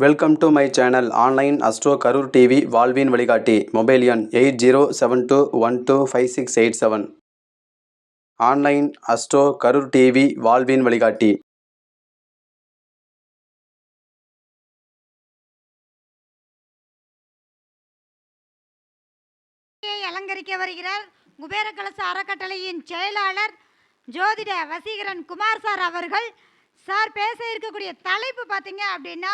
Welcome to my channel online astro Karur TV வாழ்வின் வழிகாட்டி mobile எண் eight zero seven two one two five six eight seven online astro Karur TV வாழ்வின் வழிகாட்டி அலங்கரிக்க வருகிறார் குபேர கலச அறக்கட்டளையின் செயலாளர் ஜோதிட வசீகரன் குமார் சார் அவர்கள். சார் பேச இருக்கக்கூடிய தலைப்பு பார்த்தீங்க அப்படின்னா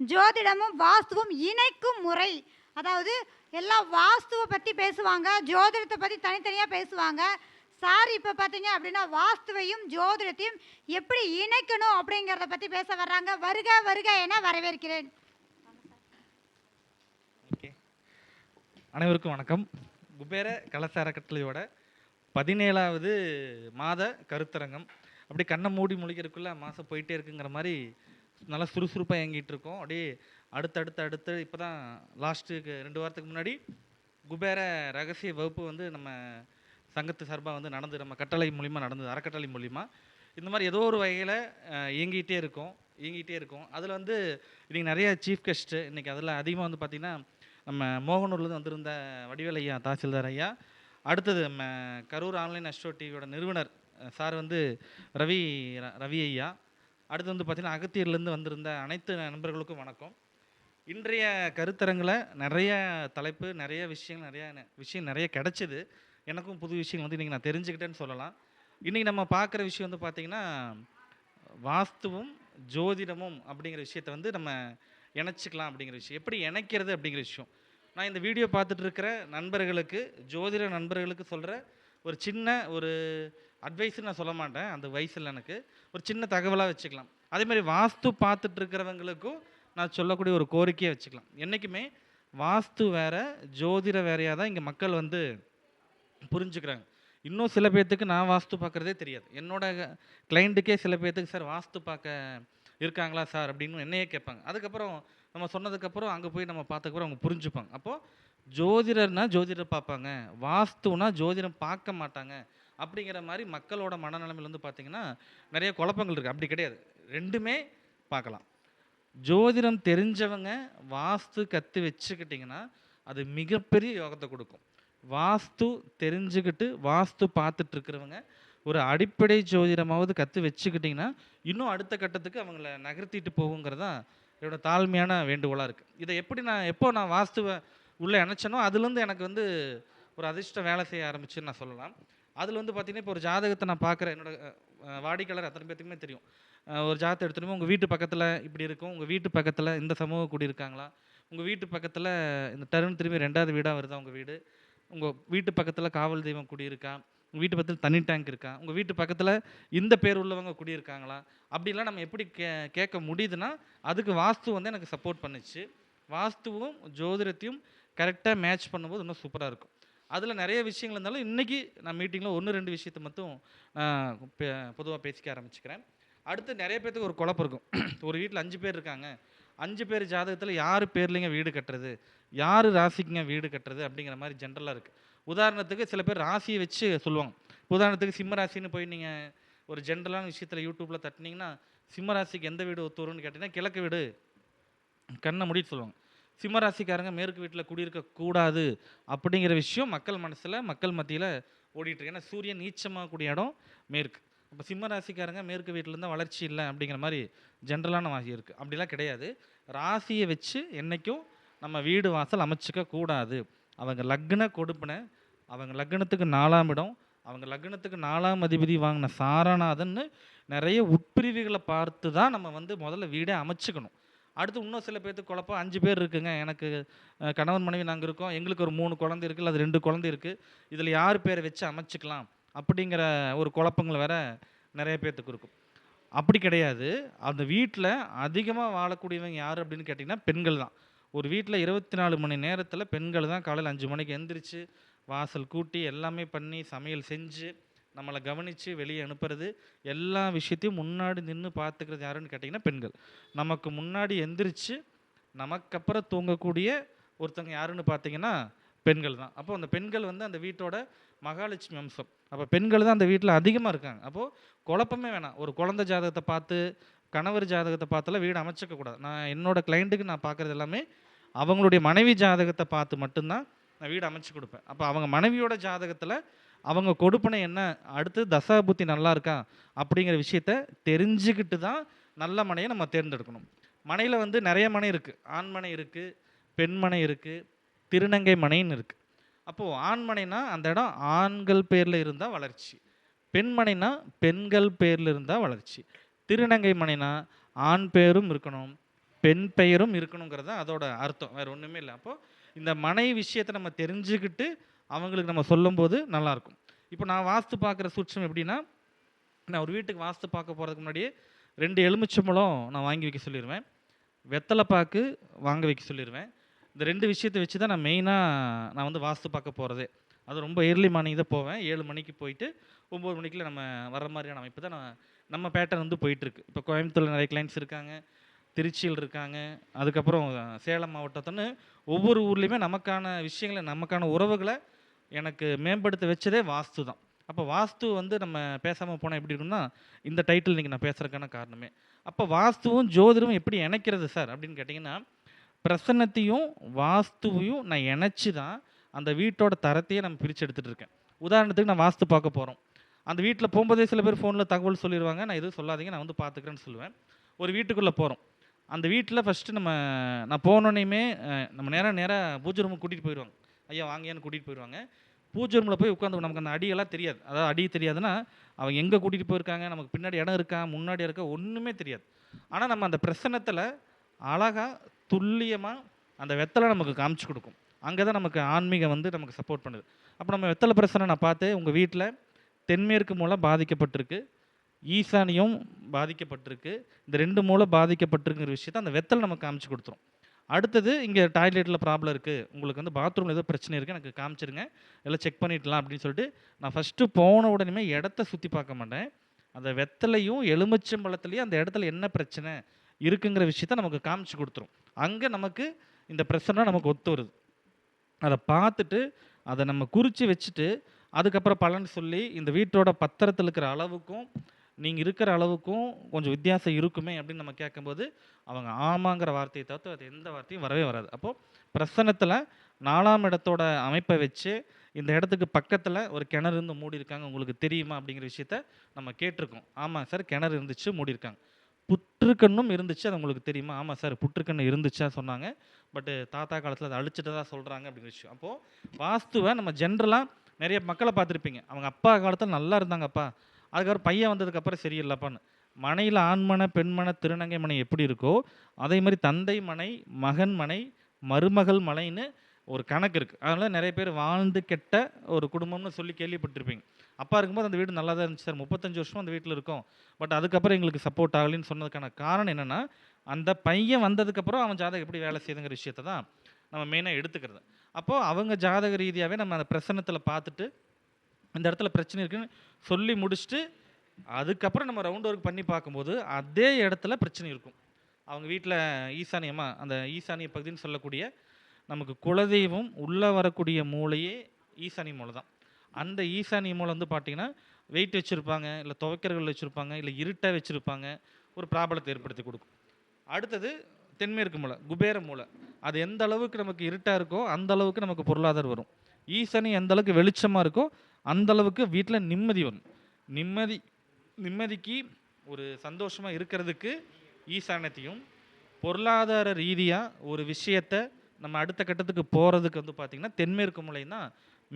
ஜோதிடமும் வாஸ்துவும் இணைக்கும் முறை. அதாவது எல்லாம் வாஸ்துவை பற்றி பேசுவாங்க ஜோதிடத்தை பற்றி தனித்தனியாக பேசுவாங்க. சார் இப்போ பார்த்தீங்க அப்படின்னா வாஸ்துவையும் ஜோதிடத்தையும் எப்படி இணைக்கணும் அப்படிங்கிறத பற்றி பேச வர்றாங்க. வருக வருக என வரவேற்கிறேன். ஓகே. அனைவருக்கும் வணக்கம். குபேர கலச அறக்கட்டளையோட பதினேழாவது மாத கருத்தரங்கம். அப்படி கண்ணை மூடி முழிக்கிறதுக்குள்ள மாதம் போயிட்டே இருக்குங்கிற மாதிரி நல்லா சுறுசுறுப்பாக இயங்கிட்டு இருக்கோம் அப்படியே அடுத்தடுத்து அடுத்து இப்போ தான் லாஸ்ட்டுக்கு ரெண்டு வாரத்துக்கு முன்னாடி குபேர ரகசிய வகுப்பு வந்து நம்ம சங்கத்து சார்பாக வந்து நடந்து நம்ம கட்டளை மூலிமா நடந்தது அறக்கட்டளை மூலிமா இந்த மாதிரி ஏதோ ஒரு வகையில் இயங்கிகிட்டே இருக்கும் இயங்கிகிட்டே இருக்கும். அதில் வந்து இன்றைக்கி நிறைய சீஃப் கெஸ்ட்டு இன்றைக்கி அதில் அதிகமாக வந்து பார்த்திங்கன்னா நம்ம மோகனூர்லேருந்து வந்திருந்த வடிவேல் ஐயா தாசில்தார் ஐயா. அடுத்தது நம்ம கரூர் ஆன்லைன் அஸ்ட்ரோ டிவியோட நிறுவனர் சார் வந்து ரவி ரவி ஐயா. அடுத்து வந்து பார்த்திங்கன்னா அகத்தியர்லேருந்து வந்திருந்த அனைத்து நண்பர்களுக்கும் வணக்கம். இன்றைய கருத்தரங்கில் நிறைய தலைப்பு நிறைய விஷயங்கள் நிறைய விஷயம் நிறைய கிடச்சிது. எனக்கும் புது விஷயங்கள் வந்து இன்றைக்கி நான் தெரிஞ்சுக்கிட்டேன்னு சொல்லலாம். இன்றைக்கி நம்ம பார்க்குற விஷயம் வந்து பார்த்திங்கன்னா வாஸ்துவும் ஜோதிடமும் அப்படிங்கிற விஷயத்தை வந்து நம்ம இணைச்சிக்கலாம் அப்படிங்கிற விஷயம். எப்படி இணைக்கிறது அப்படிங்கிற விஷயம். நான் இந்த வீடியோ பார்த்துட்டு இருக்கிற நண்பர்களுக்கு ஜோதிட நண்பர்களுக்கு சொல்கிற ஒரு சின்ன ஒரு அட்வைஸ் நான் சொல்ல மாட்டேன். அந்த வயசில் எனக்கு ஒரு சின்ன தகவலாக வச்சுக்கலாம். அதேமாதிரி வாஸ்து பார்த்துட்டு இருக்கிறவங்களுக்கும் நான் சொல்லக்கூடிய ஒரு கோரிக்கையை வச்சுக்கலாம். என்றைக்குமே வாஸ்து வேற ஜோதிட வேறையாக தான் இங்கே மக்கள் வந்து புரிஞ்சுக்கிறாங்க. இன்னும் சில பேர்த்துக்கு நான் வாஸ்து பார்க்குறதே தெரியாது. என்னோட கிளைண்ட்டுக்கே சில பேர்த்துக்கு சார் வாஸ்து பார்க்க இருக்காங்களா சார்? அப்படின்னு என்னையே கேட்பாங்க. அதுக்கப்புறம் நம்ம சொன்னதுக்கப்புறம் அங்கே போய் நம்ம பார்த்ததுக்கப்புறம் அவங்க புரிஞ்சுப்பாங்க. அப்போது ஜோதிடர்னா ஜோதிடர் பார்ப்பாங்க. வாஸ்துனா ஜோதிடம் பார்க்க மாட்டாங்க. அப்படிங்கிற மாதிரி மக்களோட மனநிலைமையில் வந்து பார்த்திங்கன்னா நிறைய குழப்பங்கள் இருக்குது அப்படி கிடையாது. ரெண்டுமே பார்க்கலாம். ஜோதிடம் தெரிஞ்சவங்க வாஸ்து கற்று வச்சுக்கிட்டிங்கன்னா அது மிகப்பெரிய யோகத்தை கொடுக்கும். வாஸ்து தெரிஞ்சுக்கிட்டு வாஸ்து பார்த்துட்டு இருக்கிறவங்க ஒரு அடிப்படை ஜோதிடமாவது கற்று வச்சுக்கிட்டிங்கன்னா இன்னும் அடுத்த கட்டத்துக்கு அவங்கள நகர்த்திட்டு போகுங்கிறது தான் என்னோட தாழ்மையான வேண்டுகோளாக இருக்குது இதை எப்படி நான் எப்போ நான் வாஸ்துவை உள்ளே இணைச்சனோ அதுலேருந்து எனக்கு வந்து ஒரு அதிர்ஷ்டம் வேலை செய்ய ஆரம்பிச்சுன்னு நான் சொல்லலாம். அதில் வந்து பார்த்தீங்கன்னா இப்போ ஒரு ஜாதகத்தை நான் பார்க்குறேன் என்னோட வாடிக்கையாளர் அத்தனை பேர்த்துக்குமே தெரியும். ஒரு ஜாதகத்தை எடுத்துகிட்டு உங்கள் வீட்டு பக்கத்தில் இப்படி இருக்கும். உங்கள் வீட்டு பக்கத்தில் இந்த சமூக குடியிருக்காங்களா உங்கள் வீட்டு பக்கத்தில் இந்த டர்ன் திரும்பி ரெண்டாவது வீடாக வருதா உங்கள் வீடு? உங்கள் வீட்டு பக்கத்தில் காவல் தெய்வம் குடியிருக்கா உங்கள் வீட்டு பக்கத்தில் தண்ணி டேங்க் இருக்கா? உங்கள் வீட்டு பக்கத்தில் இந்த பேர் உள்ளவங்க குடியிருக்காங்களா அப்படிலாம் நம்ம எப்படி கே கேட்க முடியுதுன்னா அதுக்கு வாஸ்து வந்து எனக்கு சப்போர்ட் பண்ணுச்சு. வாஸ்துவும் ஜோதிடத்தையும் கரெக்டாக மேட்ச் பண்ணும்போது இன்னும் சூப்பராக இருக்கும். அதில் நிறைய விஷயங்கள் இருந்தாலும் இன்றைக்கி நான் மீட்டிங்கில் ஒன்று ரெண்டு விஷயத்தை மட்டும் பொதுவாக பேசிக்க ஆரம்பிச்சுக்கிறேன். அடுத்து நிறைய பேர்த்துக்கு ஒரு குழப்பம் இருக்கும். ஒரு வீட்டில் அஞ்சு பேர் இருக்காங்க. அஞ்சு பேர் ஜாதகத்தில் யார் பேர்லைங்க வீடு கட்டுறது? யார் ராசிக்குங்க வீடு கட்டுறது? அப்படிங்கிற மாதிரி ஜென்ரலாக இருக்குது உதாரணத்துக்கு சில பேர் ராசியை வச்சு சொல்லுவாங்க. உதாரணத்துக்கு சிம்ம ராசின்னு போய் நீங்கள் ஒரு ஜென்ரலான விஷயத்தில் யூடியூப்பில் தட்டினீங்கன்னா சிம்ம ராசிக்கு எந்த வீடு ஒத்து வரும்னு கேட்டிங்கன்னா கிழக்கு வீடு கண்ணை முடிட்டு சொல்லுவாங்க. சிம்மராசிக்காரங்க மேற்கு வீட்டில் குடியிருக்கக்கூடாது அப்படிங்கிற விஷயம் மக்கள் மனசில் மக்கள் மத்தியில் ஓடிட்டுருக்கு ஏன்னா சூரியன் நீச்சமாகக்கூடிய இடம் மேற்கு. இப்போ சிம்ம ராசிக்காரங்க மேற்கு வீட்டில் இருந்தால் வளர்ச்சி இல்லை அப்படிங்கிற மாதிரி ஜென்ரலான வாசி இருக்குது அப்படிலாம் கிடையாது. ராசியை வச்சு என்றைக்கும் நம்ம வீடு வாசல் அமைச்சிக்க கூடாது. அவங்க லக்ன கொடுப்பின அவங்க லக்னத்துக்கு நாலாம் இடம் அவங்க லக்னத்துக்கு நாலாம் அதிபதி வாங்கின சாரநாதன்னு நிறைய உட்பிரிவுகளை பார்த்து தான் நம்ம வந்து முதல்ல வீடே அமைச்சுக்கணும். அடுத்து இன்னும் சில பேர்த்துக்கு குழப்பம். அஞ்சு பேர் இருக்குங்க. எனக்கு கணவன் மனைவி நாங்கள் இருக்கோம். எங்களுக்கு ஒரு மூணு குழந்தை இருக்குது அது ரெண்டு குழந்தை இருக்குது இதில் யார் பேரை வச்சு அமைச்சிக்கலாம் அப்படிங்கிற ஒரு குழப்பங்கள் வேற நிறைய பேர்த்துக்கு இருக்கும். அப்படி கிடையாது. அந்த வீட்டில் அதிகமாக வாழக்கூடியவங்க யார் அப்படின்னு கேட்டிங்கன்னா பெண்கள் தான். ஒரு வீட்டில் இருபத்தி நாலு மணி நேரத்தில் பெண்கள் தான் காலையில் அஞ்சு மணிக்கு எந்திரிச்சு வாசல் கூட்டி எல்லாமே பண்ணி சமையல் செஞ்சு நம்மளை கவனித்து வெளியே அனுப்புறது எல்லா விஷயத்தையும் முன்னாடி நின்று பார்த்துக்கிறது யாருன்னு கேட்டிங்கன்னா பெண்கள். நமக்கு முன்னாடி எந்திரிச்சு நமக்கப்புறம் தூங்கக்கூடிய ஒருத்தவங்க யாருன்னு பார்த்தீங்கன்னா பெண்கள் தான். அப்போ அந்த பெண்கள் வந்து அந்த வீட்டோட மகாலட்சுமி அம்சம். அப்போ பெண்கள் தான் அந்த வீட்டில் அதிகமாக இருக்காங்க. அப்போது குழப்பமே வேணாம். ஒரு குழந்த ஜாதகத்தை பார்த்து கணவர் ஜாதகத்தை பார்த்தெல்லாம் வீடு அமைச்சிக்க கூடாது. நான் என்னோட கிளைண்ட்டுக்கு நான் பார்க்குறது எல்லாமே அவங்களுடைய மனைவி ஜாதகத்தை பார்த்து மட்டும்தான் நான் வீடு அமைச்சு கொடுப்பேன். அப்போ அவங்க மனைவியோட ஜாதகத்தில் அவங்க கொடுப்பனை என்ன அடுத்து தசாபுத்தி நல்லா இருக்கா அப்படிங்கிற விஷயத்த தெரிஞ்சுக்கிட்டு தான் நல்ல மனையை நம்ம தேர்ந்தெடுக்கணும். மனையில் வந்து நிறைய மனை இருக்குது ஆண்மனை இருக்குது பெண்மனை இருக்குது திருநங்கை மனைன்னு இருக்குது அப்போது ஆண்மனைனா அந்த இடம் ஆண்கள் பேரில் இருந்தால் வளர்ச்சி. பெண்மனைனா பெண்கள் பேரில் இருந்தால் வளர்ச்சி. திருநங்கை மனைனா ஆண் பெயரும் இருக்கணும் பெண் பெயரும் இருக்கணுங்கிறது தான் அதோட அர்த்தம். வேறு ஒன்றுமே இல்லை. அப்போது இந்த மனை விஷயத்தை நம்ம தெரிஞ்சுக்கிட்டு அவங்களுக்கு நம்ம சொல்லும்போது நல்லாயிருக்கும். இப்போ நான் வாஸ்து பார்க்குற சூட்சம் எப்படின்னா நான் ஒரு வீட்டுக்கு வாஸ்து பார்க்க போகிறதுக்கு முன்னாடியே ரெண்டு எலுமிச்சம்பழம் நான் வாங்கி வைக்க சொல்லிடுவேன் வெத்தலை பாக்கு வாங்க வைக்க சொல்லிடுவேன் இந்த ரெண்டு விஷயத்தை வச்சு தான் நான் மெயினாக நான் வந்து வாஸ்து பார்க்க போகிறதே அது ரொம்ப ஏர்லி மார்னிங் தான் போவேன். ஏழு மணிக்கு போயிட்டு ஒம்பது மணிக்குள்ள நம்ம வர மாதிரியான அமைப்பு தான் நான் நம்ம பேட்டர்ன் வந்து போயிட்டுருக்கு. இப்போ கோயம்புத்தூரில் நிறைய கிளைண்ட்ஸ் இருக்காங்க திருச்சியில் இருக்காங்க அதுக்கப்புறம் சேலம் மாவட்டத்துன்னு ஒவ்வொரு ஊர்லேயுமே நமக்கான விஷயங்களை நமக்கான உறவுகளை எனக்கு மேம்படுத்த வச்சதே வாஸ்து தான். அப்போ வாஸ்து வந்து நம்ம பேசாமல் போனால் எப்படி இருக்கும்னா இந்த டைட்டில் இன்றைக்கி நான் பேசுகிறதுக்கான காரணமே. அப்போ வாஸ்துவும் ஜோதிடமும் எப்படி இணைக்கிறது சார் அப்படின்னு கேட்டிங்கன்னா பிரசன்னத்தையும் வாஸ்துவையும் நான் இணைச்சி தான் அந்த வீட்டோட தரத்தையே நம்ம பிரித்து எடுத்துகிட்டு இருக்கேன். உதாரணத்துக்கு நான் வாஸ்து பார்க்க போகிறோம் அந்த வீட்டில் போகும்போதே சில பேர் ஃபோனில் தகவல் சொல்லிடுவாங்க நான் எதுவும் சொல்லாதீங்க நான் வந்து பார்த்துக்கிறேன்னு சொல்லுவேன். ஒரு வீட்டுக்குள்ளே போகிறோம் அந்த வீட்டில் ஃபஸ்ட்டு நம்ம நான் போனோடனேயுமே நம்ம நேராக நேராக பூஜை ரூமுக்கு கூட்டிகிட்டு போயிடுவாங்க ஐயா வாங்கியான்னு கூட்டிகிட்டு போயிடுவாங்க பூஜை ரூமில் போய் உட்காந்து நமக்கு அந்த அடியெல்லாம் தெரியாது. அதாவது அடி தெரியாதுன்னா அவங்க எங்கே கூட்டிகிட்டு போயிருக்காங்க நமக்கு பின்னாடி இடம் இருக்கா முன்னாடி இருக்கா ஒன்றுமே தெரியாது. ஆனால் நம்ம அந்த பிரசன்னத்தில் அழகாக துல்லியமாக அந்த வெத்தலை நமக்கு காமிச்சு கொடுக்கும். அங்கே தான் நமக்கு ஆன்மீகம் வந்து நமக்கு சப்போர்ட் பண்ணுது. அப்போ நம்ம வெத்தலை பிரசனை நான் பார்த்து உங்கள் வீட்டில் தென்மேற்கு மூலம் பாதிக்கப்பட்டிருக்கு ஈசானியும் பாதிக்கப்பட்டிருக்கு இந்த ரெண்டு மூலம் பாதிக்கப்பட்டிருக்குங்கிற விஷயத்தை அந்த வெத்தலை நமக்கு காமிச்சு கொடுத்துரும். அடுத்தது இங்கே டாய்லெட்டில் ப்ராப்ளம் இருக்குது உங்களுக்கு வந்து பாத்ரூமில் ஏதோ பிரச்சனை இருக்குது எனக்கு காமிச்சிருங்க. எல்லாம் செக் பண்ணிடலாம் அப்படின்னு சொல்லிட்டு நான் ஃபஸ்ட்டு போன உடனே இடத்த சுற்றி பார்க்க மாட்டேன். அந்த வெத்தலையும் எலுமிச்சம்பழத்துலையும் அந்த இடத்துல என்ன பிரச்சனை இருக்குங்கிற விஷயத்த நமக்கு காமிச்சு கொடுத்துரும். அங்கே நமக்கு இந்த பிரச்சனை நமக்கு ஒத்து வருது. அதை பார்த்துட்டு அதை நம்ம குறித்து வச்சுட்டு அதுக்கப்புறம் பலன் சொல்லி இந்த வீட்டோட பத்திரத்தில் இருக்கிற அளவுக்கும் நீங்கள் இருக்கிற அளவுக்கும் கொஞ்சம் வித்தியாசம் இருக்குமே அப்படின்னு நம்ம கேட்கும்போது அவங்க ஆமாங்கிற வார்த்தையை தவிர்த்து அது எந்த வார்த்தையும் வரவே வராது. அப்போது பிரசனத்தில் நாலாம் இடத்தோட அமைப்பை வச்சு இந்த இடத்துக்கு பக்கத்தில் ஒரு கிணறு இருந்து மூடி இருக்காங்க உங்களுக்கு தெரியுமா அப்படிங்கிற விஷயத்த நம்ம கேட்டிருக்கோம். ஆமாம் சார் கிணறு இருந்துச்சு மூடி இருக்காங்க புற்றுக்கண்ணும் இருந்துச்சு அது உங்களுக்கு தெரியுமா? ஆமாம் சார் புற்றுக்கண்ணு இருந்துச்சா சொன்னாங்க. பட்டு தாத்தா காலத்தில் அதை அழிச்சிட்டு தான் சொல்கிறாங்க அப்படிங்கிற விஷயம். அப்போது வாஸ்துவை நம்ம ஜென்ரலாக நிறைய மக்களை பார்த்துருப்பீங்க. அவங்க அப்பா காலத்தில் நல்லா இருந்தாங்கப்பா. அதுக்கப்புறம் பையன் வந்ததுக்கப்புறம் சரியில்லைப்பான்னு. மனையில் ஆண்மனை பெண்மனை திருநங்கை மனை எப்படி இருக்கோ அதே மாதிரி தந்தை மனை மகன் மனை மருமகள் மனைன்னு ஒரு கணக்கு இருக்குது அதனால் நிறைய பேர் வாழ்ந்து கெட்ட ஒரு குடும்பம்னு சொல்லி கேள்விப்பட்டிருப்பீங்க. அப்பா இருக்கும்போது அந்த வீடு நல்லா தான் இருந்துச்சு சார். முப்பத்தஞ்சு வருஷம் அந்த வீட்டில் இருக்கோம். பட் அதுக்கப்புறம் எங்களுக்கு சப்போர்ட் ஆகலைன்னு சொன்னதுக்கான காரணம் என்னென்னா அந்த பையன் வந்ததுக்கப்புறம் அவன் ஜாதகம் எப்படி வேலை செய்யுதுங்கிற விஷயத்தை தான் நம்ம மெயினாக எடுத்துக்கிறது. அப்போது அவங்க ஜாதக ரீதியாகவே நம்ம அந்த பிரசன்னத்தில் பார்த்துட்டு இந்த இடத்துல பிரச்சனை இருக்குன்னு சொல்லி முடிச்சுட்டு அதுக்கப்புறம் நம்ம ரவுண்ட் ஒர்க் பண்ணி பார்க்கும்போது அதே இடத்துல பிரச்சனை இருக்கும். அவங்க வீட்டில் ஈசானியமாக அந்த ஈசானிய பகுதின்னு சொல்லக்கூடிய நமக்கு குலதெய்வம் உள்ளே வரக்கூடிய மூளையே ஈசானிய மூலை தான். அந்த ஈசானிய மூலை வந்து பார்த்திங்கன்னா வெயிட் வச்சுருப்பாங்க இல்லை துவைக்கிறகள் வச்சுருப்பாங்க இல்லை இருட்டாக வச்சுருப்பாங்க ஒரு ப்ராப்ளத்தை ஏற்படுத்தி கொடுக்கும். அடுத்தது தென்மேற்கு மூலை குபேர மூலை. அது எந்த அளவுக்கு நமக்கு இருட்டாக இருக்கோ அந்த அளவுக்கு நமக்கு பொருளாதாரம் வரும். ஈசனி எந்த அளவுக்கு வெளிச்சமாக இருக்கோ அந்தளவுக்கு வீட்டில் நிம்மதி வரும். நிம்மதி நிம்மதிக்கு ஒரு சந்தோஷமாக இருக்கிறதுக்கு ஈசானத்தையும் பொருளாதார ரீதியாக ஒரு விஷயத்தை நம்ம அடுத்த கட்டத்துக்கு போகிறதுக்கு வந்து பார்த்திங்கன்னா தென்மேற்கு மூலைன்னா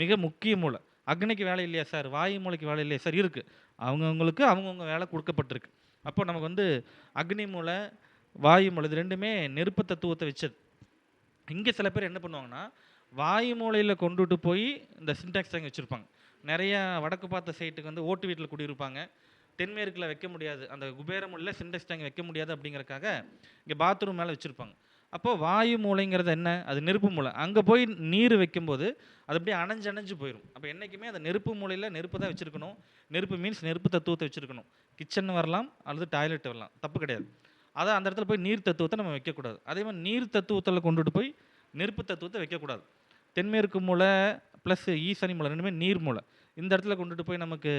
மிக முக்கிய மூலை. அக்னிக்கு வேலை இல்லையா சார்? வாயு மூலைக்கு வேலை இல்லையா சார்? இருக்குது அவங்கவுங்களுக்கு அவங்கவுங்க வேலை கொடுக்கப்பட்டிருக்கு. அப்போ நமக்கு வந்து அக்னி மூலை வாயு மூலை இது ரெண்டுமே நெருப்பு தத்துவத்தை வச்சது. இங்கே சில பேர் என்ன பண்ணுவாங்கன்னா வாயு மூலையில் கொண்டுட்டு போய் இந்த சின்டாக்ஸ் டேங்க் வச்சுருப்பாங்க. நிறையா வடக்கு பார்த்த சைட்டுக்கு வந்து ஓட்டு வீட்டில் குடியிருப்பாங்க. தென்மேற்கில் வைக்க முடியாது. அந்த குபேர மூலையில் சின்டெக்ஸ் டேங்க் வைக்க முடியாது அப்படிங்கிறக்காக இங்கே பாத்ரூம் மேலே வச்சுருப்பாங்க. அப்போது வாயு மூலைங்கிறது என்ன? அது நெருப்பு மூலை அங்கே போய் நீர் வைக்கும்போது அது அப்படியே அணைஞ்சு அணைஞ்சு போயிடும் அப்போ என்றைக்குமே அந்த நெருப்பு மூலையில் நெருப்பு தான் வச்சுருக்கணும். நெருப்பு மீன்ஸ் நெருப்பு தத்துவத்தை வச்சுருக்கணும். கிச்சன் வரலாம் அல்லது டாய்லெட் வரலாம். தப்பு கிடையாது. அதான் அந்த இடத்துல போய் நீர் தத்துவத்தை நம்ம வைக்கக்கூடாது. அதே மாதிரி நீர் தத்துவத்தில் கொண்டுட்டு போய் நெருப்பு தத்துவத்தை வைக்கக்கூடாது. தென்மேற்கு மூலை ப்ளஸ் ஈசனி மூலை ரெண்டுமே நீர் மூலை இந்த இடத்துல கொண்டுட்டு போய் நமக்கு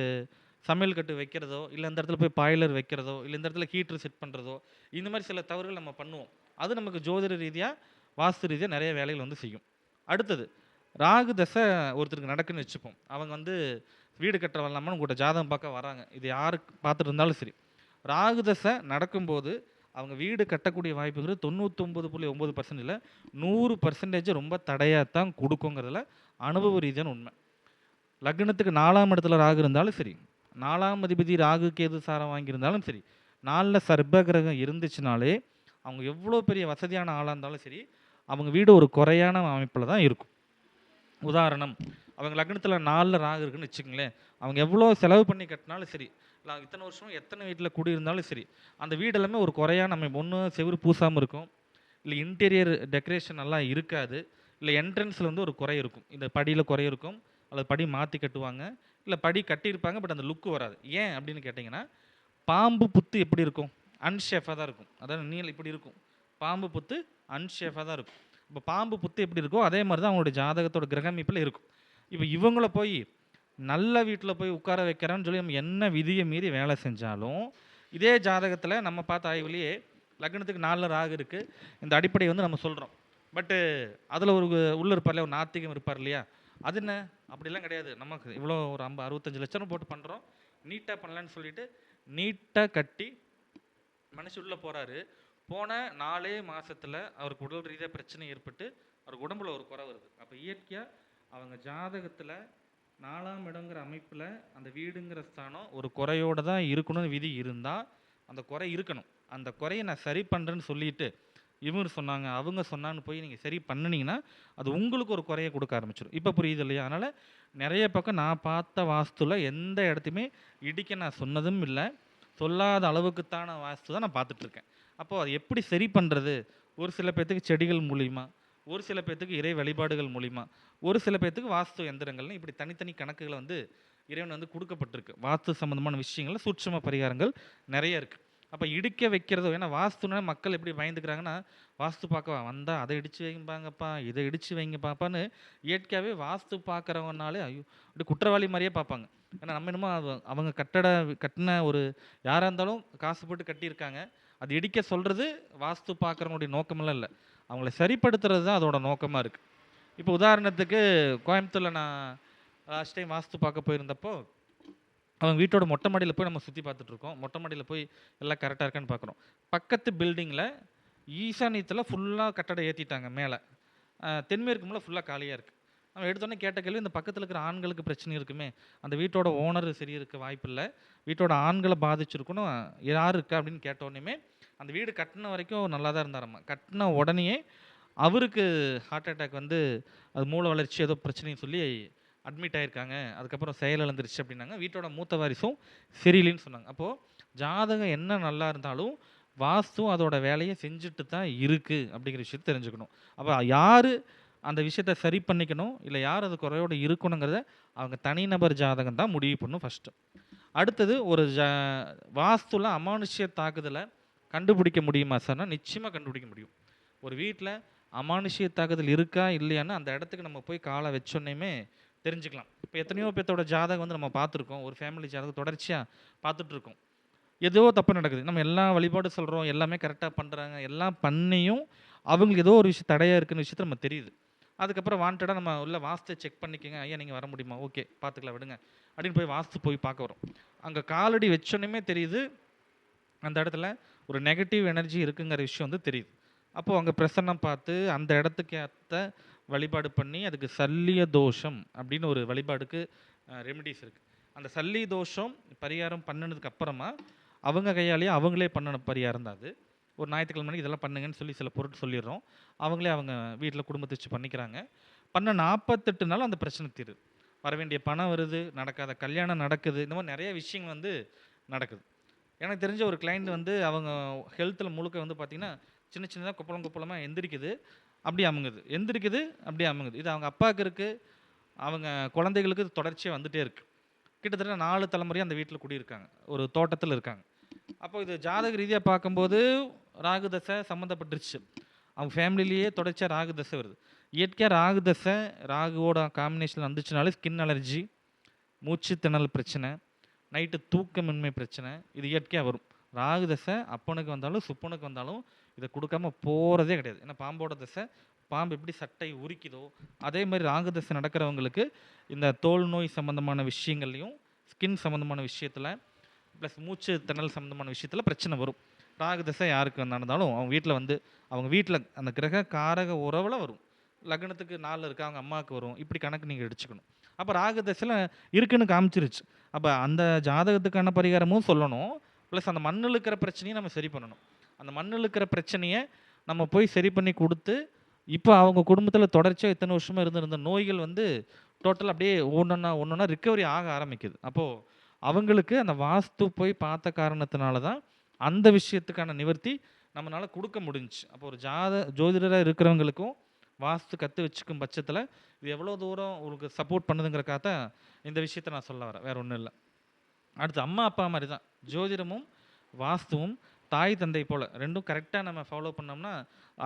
சமையல் கட்டு வைக்கிறதோ இல்லை இந்த இடத்துல போய் பாய்லர் வைக்கிறதோ இல்லை இந்த இடத்துல ஹீட்டர் செட் பண்ணுறதோ இந்த மாதிரி சில தவறுகள் நம்ம பண்ணுவோம். அது நமக்கு ஜோதிட ரீதியாக வாஸ்து ரீதியாக நிறைய வேலைகள் வந்து செய்யும். அடுத்தது ராகு தசை ஒருத்தருக்கு நடக்குன்னு வச்சுப்போம். அவங்க வந்து வீடு கட்டுற வரலாமான்னு உங்கள்கிட்ட ஜாதகம் பார்க்க வராங்க. இது யாருக்கு பார்த்துட்டு இருந்தாலும் சரி. ராகு தசை நடக்கும்போது அவங்க வீடு கட்டக்கூடிய வாய்ப்புங்கிறது தொண்ணூற்றொம்பது புள்ளி ஒம்பது பர்சன்டில் நூறு பர்சன்டேஜ் ரொம்ப தடையாக தான் கொடுக்குங்கிறதுல அனுபவ ரீதியான உண்மை. லக்னத்துக்கு நாலாம் இடத்துல ராகு இருந்தாலும் சரி நாலாம் அதிபதி ராகு கேது சாரம் வாங்கியிருந்தாலும் சரி நாலில் சர்ப கிரகம் இருந்துச்சுனாலே அவங்க எவ்வளோ பெரிய வசதியான ஆளாக இருந்தாலும் சரி அவங்க வீடு ஒரு குறையான அமைப்பில் தான் இருக்கும். உதாரணம் அவங்க லக்னத்தில் நாலில் ராகு இருக்குன்னு வச்சுக்கங்களேன் அவங்க எவ்வளோ செலவு பண்ணி கட்டினாலும் சரி இல்லை இத்தனை வருஷம் எத்தனை வீட்டில் குடியிருந்தாலும் சரி அந்த வீடு எல்லாமே ஒரு குறையான அமைப்பு. ஒன்று செவுரு பூசாமல் இருக்கும் இல்லை இன்டீரியர் டெக்கரேஷன் எல்லாம் இருக்காது இல்லை என்ட்ரன்ஸில் வந்து ஒரு குறை இருக்கும். இந்த படியில் குறை இருக்கும் அல்லது படி மாற்றி கட்டுவாங்க. இல்லை படி கட்டியிருப்பாங்க பட் அந்த லுக்கு வராது. ஏன் அப்படின்னு கேட்டிங்கன்னா பாம்பு புத்து எப்படி இருக்கும்? அன்ஷேஃபாக தான் இருக்கும். அதாவது நீல் இப்படி இருக்கும். பாம்பு புத்து அன்ஷேஃபாக தான் இருக்கும். இப்போ பாம்பு புத்து எப்படி இருக்கோ அதே மாதிரி தான் அவங்களுடைய ஜாதகத்தோட கிரகமைப்பில் இருக்கும். இப்போ இவங்கள போய் நல்ல வீட்டில் போய் உட்கார வைக்கிறேன்னு சொல்லி நம்ம என்ன விதியை மீறி வேலை செஞ்சாலும் இதே ஜாதகத்தில் நம்ம பார்த்த ஆய்வுலேயே லக்னத்துக்கு நாலு ராகு இருக்குது இந்த அடிப்படையை வந்து நம்ம சொல்கிறோம் பட்டு அதில் ஒரு உள்ள இருப்பார் இல்லையா ஒரு நாத்திகம் இருப்பார் இல்லையா? அது என்ன? அப்படிலாம் கிடையாது. நமக்கு இவ்வளோ ஒரு ஐம்பது அறுபத்தஞ்சு லட்சம் போட்டு பண்ணுறோம் நீட்டாக பண்ணலான்னு சொல்லிட்டு நீட்டாக கட்டி மனுஷ உள்ளே போகிறாரு போன நாலே மாதத்தில் அவருக்கு உடல் ரீதியாக பிரச்சனை ஏற்பட்டு அவருக்கு உடம்புல ஒரு குறை வருது. அப்போ இயற்கையாக அவங்க ஜாதகத்தில் நாலாம் இடங்கிற அமைப்பில் அந்த வீடுங்கிற ஸ்தானம் ஒரு குறையோடு தான் இருக்கணும்னு விதி இருந்தால் அந்த குறை இருக்கணும். அந்த குறையை நான் சரி பண்ணுறேன்னு சொல்லிட்டு இவங்க சொன்னாங்க அவங்க சொன்னான்னு போய் நீங்கள் சரி பண்ணினீங்கன்னா அது உங்களுக்கு ஒரு குறைய கொடுக்க ஆரம்பிச்சிடும் இப்போ புரியுது இல்லையா? அதனால் நிறைய பக்கம் நான் பார்த்த வாஸ்துல எந்த இடத்தையுமே இடிக்க நான் சொன்னதும் இல்லை. சொல்லாத அளவுக்குத்தான வாஸ்து தான் நான் பார்த்துட்ருக்கேன் அப்போது அது எப்படி சரி பண்ணுறது ஒரு சில பேர்த்துக்கு செடிகள் மூலிமா ஒரு சில பேர்த்துக்கு இறை வழிபாடுகள் மூலிமா ஒரு சில பேர்த்துக்கு வாஸ்து எந்திரங்கள்னு இப்படி தனித்தனி கணக்குகளை வந்து இறைவன் வந்து கொடுக்கப்பட்டிருக்கு. வாஸ்து சம்மந்தமான விஷயங்களில் சூட்சம பரிகாரங்கள் நிறைய இருக்குது அப்போ இடிக்க வைக்கிறதோ ஏன்னா வாஸ்துனா மக்கள் எப்படி பயந்துக்கிறாங்கன்னா வாஸ்து பார்க்க வந்தால் அதை இடிச்சு வைங்கப்பாங்கப்பா இதை இடிச்சு வைங்க பாப்பான்னு இயற்கையாகவே வாஸ்து பார்க்குறவங்கனாலே ஐயோ அப்படி குற்றவாளி மாதிரியே பார்ப்பாங்க. ஏன்னா நம்ம என்னமோ அவங்க கட்டட கட்டின ஒரு யாராக இருந்தாலும் காசு போட்டு கட்டியிருக்காங்க. அது இடிக்க சொல்கிறது வாஸ்து பார்க்குறவங்களுடைய நோக்கமெல்லாம் இல்லை. அவங்கள சரிப்படுத்துறது தான் அதோட நோக்கமாக இருக்குது இப்போ உதாரணத்துக்கு கோயம்புத்தூரில் நான் லாஸ்ட் டைம் வாஸ்து பார்க்க போயிருந்தப்போ அவங்க வீட்டோட மொட்டை மாடியில் போய் நம்ம சுற்றி பார்த்துட்டு இருக்கோம் மொட்டை மாடியில் போய் எல்லாம் கரெக்டாக இருக்கான்னு பார்க்குறோம். பக்கத்து பில்டிங்கில் ஈசானியத்தில் ஃபுல்லாக கட்டடம் ஏற்றிட்டாங்க மேலே. தென்மேற்கு மூலம் ஃபுல்லாக காலியாக இருக்குது நம்ம எடுத்தோன்னே கேட்ட கேள்வி இந்த பக்கத்தில் இருக்கிற ஆண்களுக்கு பிரச்சனை இருக்குமே அந்த வீட்டோட ஓனர் சரி இருக்க வாய்ப்பில்லை வீட்டோட ஆண்களை பாதிச்சிருக்கணும் யார் இருக்கா அப்படின்னு கேட்டோடனே அந்த வீடு கட்டின வரைக்கும் நல்லா தான் இருந்தாராம்மா கட்டின உடனேயே அவருக்கு ஹார்ட் அட்டாக் வந்து அது மூளை வளர்ச்சி ஏதோ பிரச்சனைன்னு சொல்லி அட்மிட் ஆகிருக்காங்க அதுக்கப்புறம் செயலிழந்துருச்சு அப்படின்னாங்க. வீட்டோட மூத்த வாரிசும் சரியில்லைன்னு சொன்னாங்க. அப்போது ஜாதகம் என்ன நல்லா இருந்தாலும் வாஸ்தும் அதோட வேலையை செஞ்சுட்டு தான் இருக்குது அப்படிங்கிற விஷயத்தை தெரிஞ்சுக்கணும். அப்போ யார் அந்த விஷயத்தை சரி பண்ணிக்கணும்? இல்லை யார் அது குறையோடு இருக்கணுங்கிறத அவங்க தனிநபர் ஜாதகம் தான் முடிவு பண்ணும் ஃபஸ்ட்டு அடுத்தது ஒரு ஜா வாஸ்துல அமானுஷ்ய தாக்குதலை கண்டுபிடிக்க முடியுமா சார்னா நிச்சயமாக கண்டுபிடிக்க முடியும். ஒரு வீட்டில் அமானுஷ்ய தாக்குதல் இருக்கா இல்லையான்னு அந்த இடத்துக்கு நம்ம போய் காலை வச்சோன்னே தெரிஞ்சுக்கலாம். இப்போ எத்தனையோ பேர்த்தோட ஜாதகம் வந்து நம்ம பார்த்துருக்கோம். ஒரு ஃபேமிலி ஜாதகம் தொடர்ச்சியாக பார்த்துட்ருக்கோம். ஏதோ தப்பு நடக்குது. நம்ம எல்லா வழிபாடு சொல்கிறோம் எல்லாமே கரெக்டாக பண்ணுறாங்க எல்லாம் பண்ணியும் அவங்களுக்கு ஏதோ ஒரு விஷயம் தடையாக இருக்குன்னு விஷயத்த நம்ம தெரியுது. அதுக்கப்புறம் வாண்டடாக நம்ம உள்ள வாஸ்து செக் பண்ணிக்கங்க. ஐயா நீங்கள் வர முடியுமா? ஓகே பார்த்துக்கலாம் விடுங்க. அப்படின்னு போய் வாஸ்து போய் பார்க்க வரோம். அங்கே காலடி வச்சோன்னே தெரியுது. அந்த இடத்துல ஒரு நெகட்டிவ் எனர்ஜி இருக்குங்கிற விஷயம் வந்து தெரியுது. அப்போது அங்கே பிரசன்னம் பார்த்து அந்த இடத்துக்கு ஏற்ற வழிபாடு பண்ணி அதுக்கு சல்லிய தோஷம் அப்படின்னு ஒரு வழிபாடுக்கு ரெமிடிஸ் இருக்குது அந்த சல்லி தோஷம் பரிகாரம் பண்ணினதுக்கு அப்புறமா அவங்க கையாலேயே அவங்களே பண்ணின பரிகாரம் தான் அது. ஒரு ஞாயிற்றுக்கிழமை இதெல்லாம் பண்ணுங்கன்னு சொல்லி சில பொருட்கள் சொல்லிடுறோம். அவங்களே அவங்க வீட்டில் குடும்பத்தை வச்சு பண்ணிக்கிறாங்க. பண்ண நாற்பத்தெட்டு நாள் அந்த பிரச்சனை தீருது. வர வேண்டிய பணம் வருது நடக்காத கல்யாணம் நடக்குது இந்த மாதிரி நிறைய விஷயங்கள் வந்து நடக்குது. எனக்கு தெரிஞ்ச ஒரு கிளைண்ட் வந்து அவங்க ஹெல்த்தில் முழுக்க வந்து பார்த்திங்கன்னா சின்ன சின்னதாக குப்பளம் குப்பளமாக எந்திரிக்குது. அப்படி அமுங்குது. எந்திரிக்குது அப்படி அமுங்குது. இது அவங்க அப்பாவுக்கு இருக்குது அவங்க குழந்தைகளுக்கு இது தொடர்ச்சியாக வந்துட்டே இருக்குது கிட்டத்தட்ட நாலு தலைமுறையாக அந்த வீட்டில் குடியிருக்காங்க. ஒரு தோட்டத்தில் இருக்காங்க. அப்போ இது ஜாதக ரீதியாக பார்க்கும்போது ராகு தசை சம்மந்தப்பட்டுருச்சு அவங்க ஃபேமிலிலேயே தொடர்ச்சியாக ராகு தசை வருது. இயற்கையாக ராகு தசை ராகுவோட காம்பினேஷன் வந்துச்சுனாலே ஸ்கின் அலர்ஜி மூச்சு திணல் பிரச்சனை நைட்டு தூக்கமின்மை பிரச்சனை இது இயற்கையாக வரும். ராகு தசை அப்பனுக்கு வந்தாலும் சுப்பனுக்கு வந்தாலும் இதை கொடுக்காம போகிறதே கிடையாது. ஏன்னா பாம்போட தசை பாம்பு எப்படி சட்டை உரிக்குதோ அதே மாதிரி ராகு தசை நடக்கிறவங்களுக்கு இந்த தோல் நோய் சம்மந்தமான விஷயங்கள்லையும் ஸ்கின் சம்மந்தமான விஷயத்தில் ப்ளஸ் மூச்சு திணல் சம்மந்தமான விஷயத்தில் பிரச்சனை வரும். ராகு தசை யாருக்கு நடந்தாலும் அவங்க வீட்டில் வந்து அவங்க வீட்டில் அந்த கிரக காரக உறவில் வரும். லக்னத்துக்கு நாலு இருக்கா அவங்க அம்மாவுக்கு வரும். இப்படி கணக்கு நீங்கள் அடிச்சுக்கணும் அப்போ ராகு தசையில் இருக்குன்னு காமிச்சிருச்சு. அப்போ அந்த ஜாதகத்துக்கான பரிகாரமும் சொல்லணும். ப்ளஸ் அந்த மண்ணில் இருக்கிற பிரச்சனையும் நம்ம சரி பண்ணணும். அந்த மண்ணில் இருக்கிற பிரச்சனையை நம்ம போய் சரி பண்ணி கொடுத்து இப்போ அவங்க குடும்பத்தில் தொடர்ச்சியாக இத்தனை வருஷமாக இருந்திருந்த நோய்கள் வந்து டோட்டல் அப்படியே ஒன்றொன்னா ஒன்றொன்னா ரிக்கவரி ஆக ஆரம்பிக்குது. அப்போது அவங்களுக்கு அந்த வாஸ்து போய் பார்த்த காரணத்தினால தான் அந்த விஷயத்துக்கான நிவர்த்தி நம்மளால் கொடுக்க முடிஞ்சு அப்போ ஒரு ஜாத ஜோதிடராக இருக்கிறவங்களுக்கும் வாஸ்து கற்று வச்சுக்கும் பட்சத்தில் இது எவ்வளோ தூரம் உங்களுக்கு சப்போர்ட் பண்ணுதுங்கிறக்காக தான் இந்த விஷயத்த நான் சொல்ல வரேன். வேற ஒன்றும் இல்லை. அடுத்து அம்மா அப்பா மாதிரி தான் ஜோதிடமும் வாஸ்துவும் தாய் தந்தை போல் ரெண்டும் கரெக்டாக நம்ம ஃபாலோ பண்ணோம்னா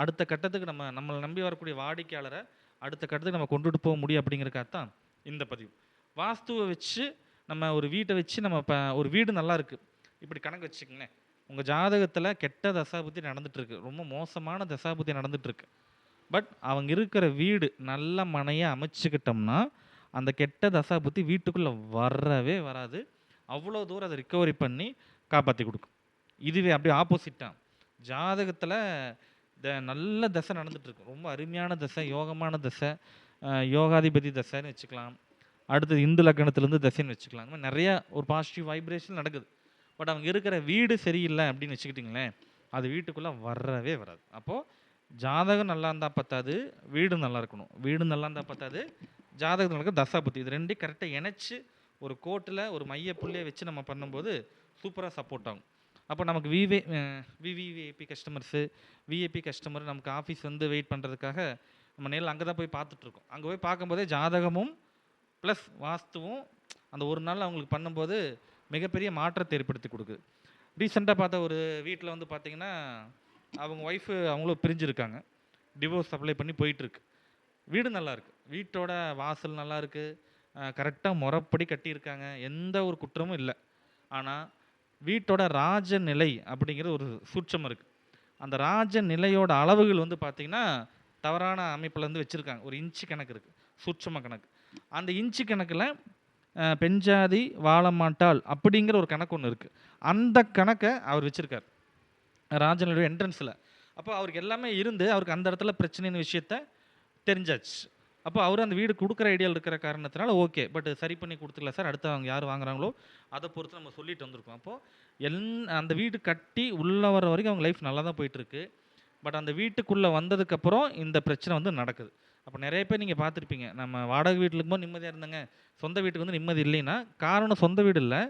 அடுத்த கட்டத்துக்கு நம்ம நம்மளை நம்பி வரக்கூடிய வாடிக்கையாளரை அடுத்த கட்டத்துக்கு நம்ம கொண்டுட்டு போக முடியும் அப்படிங்கிறக்காக தான் இந்த பதிவு. வாஸ்துவை வச்சு நம்ம ஒரு வீட்டை வச்சு நம்ம இப்போ ஒரு வீடு நல்லா இருக்குது இப்படி கணக்கு வச்சுக்கங்களேன். உங்கள் ஜாதகத்தில் கெட்ட தசாபுத்தி நடந்துகிட்ருக்கு ரொம்ப மோசமான தசாபுத்தி நடந்துகிட்ருக்கு பட் அவங்க இருக்கிற வீடு நல்ல மனையை அமைச்சுக்கிட்டோம்னா அந்த கெட்ட தசாபுத்தி வீட்டுக்குள்ளே வரவே வராது. அவ்வளோ தூரம் அதை ரிக்கவரி பண்ணி காப்பாற்றி கொடுக்கும். இதுவே அப்படியே ஆப்போசிட்டாக ஜாதகத்தில் த நல்ல தசை நடந்துகிட்ருக்கு ரொம்ப அருமையான தசை யோகமான தசை யோகாதிபதி தசைன்னு வச்சுக்கலாம். அடுத்தது இந்து லக்கணத்துலேருந்து தசைன்னு வச்சுக்கலாம். இந்த மாதிரி நிறைய ஒரு பாசிட்டிவ் வைப்ரேஷன் நடக்குது. பட் அவங்க இருக்கிற வீடு சரியில்லை அப்படின்னு வச்சுக்கிட்டிங்களேன் அது வீட்டுக்குள்ளே வரவே வராது. அப்போது ஜாதகம் நல்லா இருந்தால் பத்தாது வீடு நல்லா இருக்கணும். வீடு நல்லா இருந்தால் பத்தாது ஜாதகத்தில் தசா புத்தி. இது ரெண்டையும் கரெக்டாக இணைச்சி ஒரு கோட்டில் ஒரு மைய புள்ளியை வச்சு நம்ம பண்ணும்போது சூப்பராக சப்போர்ட் ஆகும். அப்போ நமக்கு விவே விவிவிஐபி கஸ்டமர்ஸு விஐபி கஸ்டமர் நமக்கு ஆஃபீஸ் வந்து வெயிட் பண்ணுறதுக்காக நம்ம நேரில் அங்கே தான் போய் பார்த்துட்ருக்கோம். அங்கே போய் பார்க்கும்போதே ஜாதகமும் ப்ளஸ் வாஸ்துவும் அந்த ஒரு நாள் அவங்களுக்கு பண்ணும்போது மிகப்பெரிய மாற்றத்தை ஏற்படுத்தி கொடுக்குது. ரீசெண்டாக பார்த்த ஒரு வீட்டில் வந்து பார்த்திங்கன்னா அவங்க ஒய்ஃபு அவங்களும் பிரிஞ்சிருக்காங்க. டிவோர்ஸ் அப்ளை பண்ணி போயிட்டுருக்கு வீடு நல்லாயிருக்கு வீட்டோட வாசல் நல்லாயிருக்கு கரெக்டாக முறப்படி கட்டியிருக்காங்க. எந்த ஒரு குற்றமும் இல்லை. ஆனால் வீட்டோட ராஜ நிலை அப்படிங்கிற ஒரு சூட்சம் இருக்குது அந்த ராஜ நிலையோட அளவுகள் வந்து பார்த்திங்கன்னா தவறான அமைப்பில் வச்சுருக்காங்க. ஒரு இன்ச்சு கணக்கு இருக்குது சூட்சம கணக்கு. அந்த இன்ச்சு கணக்கில் பெஞ்சாதி வாழமாட்டாள் அப்படிங்கிற ஒரு கணக்கு ஒன்று இருக்குது அந்த கணக்கை அவர் வச்சுருக்கார். ராஜனுடைய என்ட்ரன்ஸில் அப்போ அவருக்கு எல்லாமே இருந்து அவருக்கு அந்த இடத்துல பிரச்சனைன்னு விஷயத்த தெரிஞ்சாச்சு. அப்போ அவர் அந்த வீடு கொடுக்குற ஐடியாவில் இருக்கிற காரணத்தினால ஓகே பட் சரி பண்ணி கொடுத்துக்கல சார் அடுத்து அவங்க யார் வாங்குறாங்களோ அதை பொறுத்து நம்ம சொல்லிட்டு வந்திருக்கோம். அப்போது எல் அந்த வீடு கட்டி உள்ளே வர வரைக்கும் அவங்க லைஃப் நல்லா தான் போயிட்டுருக்கு. பட் அந்த வீட்டுக்குள்ளே வந்ததுக்கப்புறம் இந்த பிரச்சனை வந்து நடக்குது. அப்போ நிறைய பேர் நீங்கள் பார்த்துருப்பீங்க. நம்ம வாடகை வீட்டில் இருக்கும்போது நிம்மதியாக இருந்தாங்க. சொந்த வீட்டுக்கு வந்து நிம்மதி இல்லைன்னா காரணம் சொந்த வீடு இல்லை.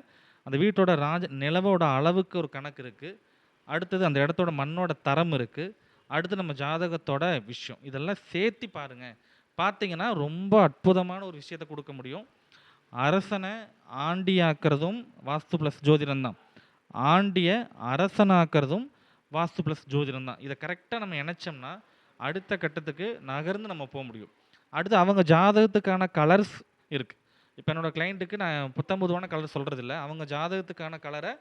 அந்த வீட்டோட ராஜ நிலவோட அளவுக்கு ஒரு கணக்கு இருக்குது அடுத்தது அந்த இடத்தோட மண்ணோட தரம் இருக்குது அடுத்து நம்ம ஜாதகத்தோட விஷயம். இதெல்லாம் சேர்த்து பாருங்கள் பார்த்தீங்கன்னா ரொம்ப அற்புதமான ஒரு விஷயத்தை கொடுக்க முடியும். அரசனை ஆண்டியாக்குறதும் வாஸ்து ப்ளஸ் ஜோதிடம் தான். ஆண்டிய அரசனாக்குறதும் வாஸ்து ப்ளஸ் ஜோதிடம் தான். இதை கரெக்டாக நம்ம இணைச்சோம்னா அடுத்த கட்டத்துக்கு நகர்ந்து நம்ம போக முடியும். அடுத்து அவங்க ஜாதகத்துக்கான கலர்ஸ் இருக்குது இப்போ என்னோட கிளைண்ட்டுக்கு நான் புத்தம்பதுவான கலர் சொல்கிறது இல்லை அவங்க ஜாதகத்துக்கான கலரை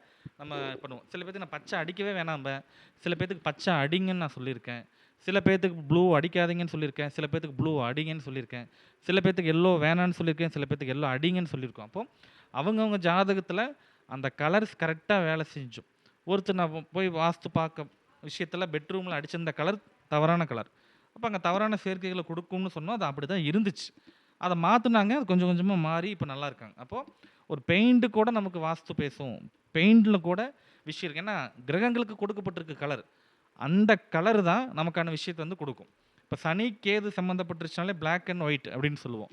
நம்ம பண்ணுவோம். சில பேர்த்துக்கு நான் பச்சை அடிக்கவே வேணாம்பேன் சில பேர்த்துக்கு பச்சை அடிங்கன்னு நான் சொல்லியிருக்கேன். சில பேர்த்துக்கு ப்ளூ அடிக்காதீங்கன்னு சொல்லியிருக்கேன் சில பேர்த்துக்கு ப்ளூ அடிங்கன்னு சொல்லியிருக்கேன் சில பேர்த்துக்கு எல்லோ வேணான்னு சொல்லியிருக்கேன் சில பேர்த்துக்கு எல்லோ அடிங்கன்னு சொல்லியிருக்கோம். அப்போ அவங்கவுங்க ஜாதகத்தில் அந்த கலர்ஸ் கரெக்டாக வேலை செஞ்சோம். ஒருத்தர் நான் போய் வாஸ்து பார்க்க விஷயத்தில் பெட்ரூமில் அடிச்சிருந்த கலர் தவறான கலர் அப்போ அங்கே தவறான சேர்க்கைகளை கொடுக்கும்னு சொன்னோம் அது அப்படி தான் இருந்துச்சு. அதை மாற்றினாங்க அது கொஞ்சம் கொஞ்சமாக மாறி இப்போ நல்லா இருக்காங்க. அப்போது ஒரு பெயிண்ட்டு கூட நமக்கு வாஸ்து பேசும். பெயிண்டில் கூட விஷயம் இருக்குது ஏன்னா கிரகங்களுக்கு கொடுக்கப்பட்டிருக்கு கலர் அந்த கலர் தான் நமக்கான விஷயத்தை வந்து கொடுக்கும். இப்போ சனி கேது சம்மந்தப்பட்டுருச்சுனாலே பிளாக் அண்ட் ஒயிட் அப்படின்னு சொல்லுவோம்.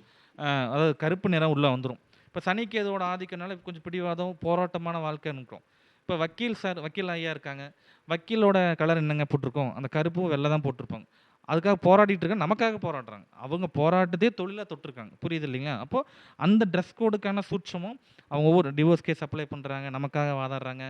அதாவது கருப்பு நிறம் உள்ளே வந்துடும் இப்போ சனி கேதுவோட ஆதிக்கனால கொஞ்சம் பிடிவாதம் போராட்டமான வாழ்க்கை இருக்கும் இப்போ வக்கீல் சார் வக்கீல் ஐயா இருக்காங்க. வக்கீலோட கலர் என்னங்க போட்டிருக்கோம்? அந்த கருப்பும் வெள்ளை தான் போட்டிருப்பாங்க. அதுக்காக போராடிட்டு இருக்காங்க நமக்காக போராடுறாங்க. அவங்க போராட்டத்தையே தொழிலாக தொட்டிருக்காங்க. புரியுது இல்லைங்களா? அப்போது அந்த ட்ரெஸ் கோடுக்கான சூட்சமும் அவங்க ஒவ்வொரு டிவோர்ஸ் கேஸ் அப்ளை பண்ணுறாங்க நமக்காக வாதாடுறாங்க.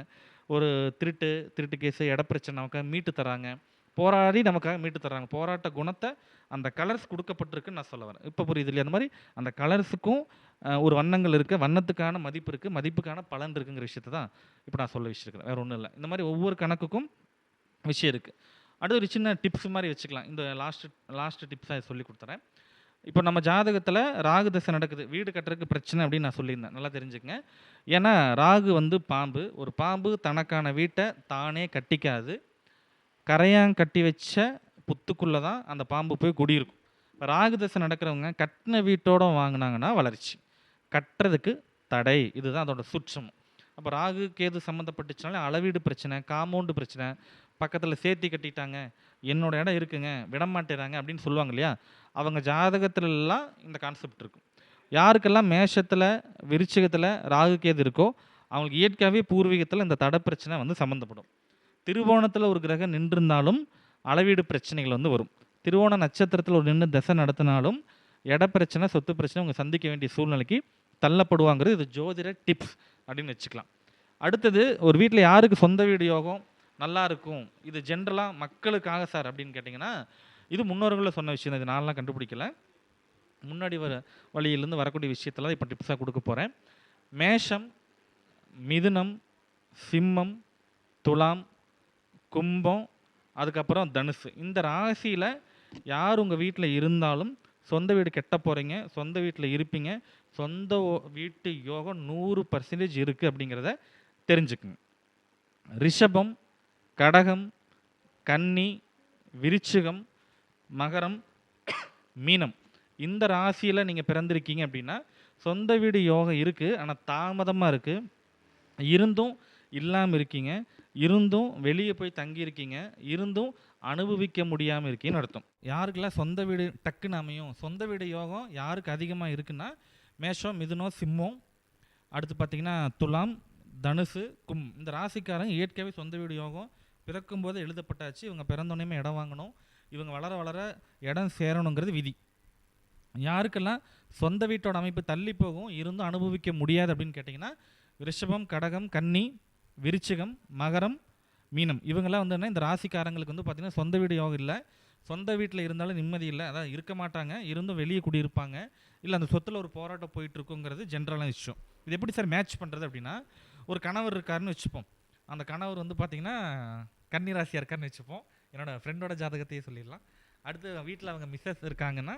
ஒரு திருட்டு திருட்டு கேஸு இடப்பிரச்சனை நமக்காக மீட்டு தராங்க. போராடி நமக்காக மீட்டு தர்றாங்க போராட்ட குணத்தை அந்த கலர்ஸ் கொடுக்கப்பட்டிருக்குன்னு நான் சொல்ல வரேன். இப்போ புரியுது இல்லையா? அந்த மாதிரி அந்த கலர்ஸுக்கும் ஒரு வண்ணங்கள் இருக்குது வண்ணத்துக்கான மதிப்பு இருக்குது மதிப்புக்கான பலன் இருக்குங்கிற விஷயத்தை தான் இப்போ நான் சொல்ல வச்சுருக்கிறேன். வேறு ஒன்றும் இல்லை. இந்த மாதிரி ஒவ்வொரு கணக்குக்கும் விஷயம் இருக்குது அடுத்து ஒரு சின்ன டிப்ஸ் மாதிரி வச்சுக்கலாம். இந்த லாஸ்ட் லாஸ்ட் டிப்ஸாக சொல்லி கொடுத்துறேன். இப்போ நம்ம ஜாதகத்தில் ராகு தசை நடக்குது. வீடு கட்டுறதுக்கு பிரச்சனை அப்படின்னு நான் சொல்லியிருந்தேன். நல்லா தெரிஞ்சுக்கங்க. ஏன்னா ராகு வந்து பாம்பு. ஒரு பாம்பு தனக்கான வீட்டை தானே கட்டிக்காது. கரையான் கட்டி வச்ச புத்துக்குள்ளே தான் அந்த பாம்பு போய் குடியிருக்கும். இப்போ ராகு தசை நடக்கிறவங்க கட்டின வீட்டோட வாங்கினாங்கன்னா வளர்ச்சி. கட்டுறதுக்கு தடை. இதுதான் அதோட சுற்றமும். அப்போ ராகு கேது சம்மந்தப்பட்டுச்சுனாலே அளவீடு பிரச்சனை காம்பவுண்டு பிரச்சனை. பக்கத்தில் சேர்த்தி கட்டிட்டாங்க. என்னோட இடம் இருக்குங்க. விட மாட்டேறாங்க அப்படின்னு சொல்லுவாங்க இல்லையா? அவங்க ஜாதகத்துலலாம் இந்த கான்செப்ட் இருக்கும். யாருக்கெல்லாம் மேஷத்தில் விருச்சிகத்தில் ராகு கேது இருக்கோ அவங்களுக்கு இயற்கையாகவே பூர்வீகத்தில் இந்த தடை பிரச்சனை வந்து சம்மந்தப்படும் திருவோணத்தில் ஒரு கிரகம் நின்றிருந்தாலும் அளவீடு பிரச்சனைகள் வந்து வரும். திருவோண நட்சத்திரத்தில் ஒரு நின்று தசை நடத்தினாலும் இட பிரச்சனை சொத்து பிரச்சனை அவங்க சந்திக்க வேண்டிய சூழ்நிலைக்கு தள்ளப்படுவாங்கிறது இது ஜோதிட டிப்ஸ் அப்படின்னு வச்சுக்கலாம். அடுத்தது ஒரு வீட்டில் யாருக்கு சொந்த வீடு யோகம் நல்லா இருக்கும் இது ஜென்ரலாக மக்களுக்காக சார் அப்படின்னு கேட்டிங்கன்னா இது முன்னோர்களில் சொன்ன விஷயம் இது நான்லாம் கண்டுபிடிக்கல. முன்னாடி வர வழியிலேருந்து வரக்கூடிய விஷயத்தில் இப்போ டிப்ஸாக கொடுக்க போகிறேன் மேஷம் மிதுனம் சிம்மம் துலாம் கும்பம் அதுக்கப்புறம் தனுசு. இந்த ராசியில் யார் உங்கள் வீட்டில் இருந்தாலும் சொந்த வீடு கெட்ட போகிறீங்க சொந்த வீட்டில் இருப்பீங்க சொந்த ஓ- வீட்டு யோகம் நூறு பர்சன்டேஜ் இருக்குது அப்படிங்கிறத தெரிஞ்சுக்குங்க. ரிஷபம் கடகம் கன்னி விருச்சிகம் மகரம் மீனம். இந்த ராசியில் நீங்கள் பிறந்திருக்கீங்க அப்படின்னா சொந்த வீடு யோகம் இருக்குது ஆனால் தாமதமாக இருக்குது இருந்தும் இல்லாமல் இருக்கீங்க. இருந்தும் வெளியே போய் தங்கியிருக்கீங்க இருந்தும் அனுபவிக்க முடியாமல் இருக்கீங்கன்னு அர்த்தம். யாருக்கெல்லாம் சொந்த வீடு டக்குன்னு அமையும் சொந்த வீடு யோகம் யாருக்கு அதிகமாக இருக்குன்னா மேஷம் மிதுனோ சிம்மம் அடுத்து பார்த்தீங்கன்னா துலாம் தனுசு கும். இந்த ராசிக்காரங்க இயற்கையாகவே சொந்த வீடு யோகம் பிறக்கும்போது எழுதப்பட்டாச்சு. இவங்க பிறந்தோடனே இடம் வாங்கணும். இவங்க வளர வளர இடம் சேரணுங்கிறது விதி. யாருக்கெல்லாம் சொந்த வீட்டோட அமைப்பு தள்ளி போகும் இருந்தும் அனுபவிக்க முடியாது அப்படின்னு கேட்டிங்கன்னா ரிஷபம் கடகம் கன்னி விருச்சிகம் மகரம் மீனம். இவங்கெல்லாம் வந்து இந்த ராசிக்காரங்களுக்கு வந்து பார்த்திங்கன்னா சொந்த வீடு யோகம் இல்லை. சொந்த வீட்டில் இருந்தாலும் நிம்மதி இல்லை. அதான் இருக்க மாட்டாங்க. இருந்தும் வெளியே குடியிருப்பாங்க. இல்லை அந்த சொத்தில் ஒரு போராட்டம் போயிட்டுருக்குங்கிறது ஜென்ரலாக ஜென்ரலான விஷயம். இது எப்படி சார் மேட்ச் பண்ணுறது அப்படின்னா ஒரு கணவர் இருக்காருன்னு வச்சுப்போம். அந்த கணவர் வந்து பார்த்திங்கன்னா கன்னி ராசியாக இருக்காருன்னு வச்சுப்போம். என்னோடய ஃப்ரெண்டோட ஜாதகத்தையே சொல்லிடலாம். அடுத்து வீட்டில் அவங்க மிஸ்ஸஸ் இருக்காங்கன்னா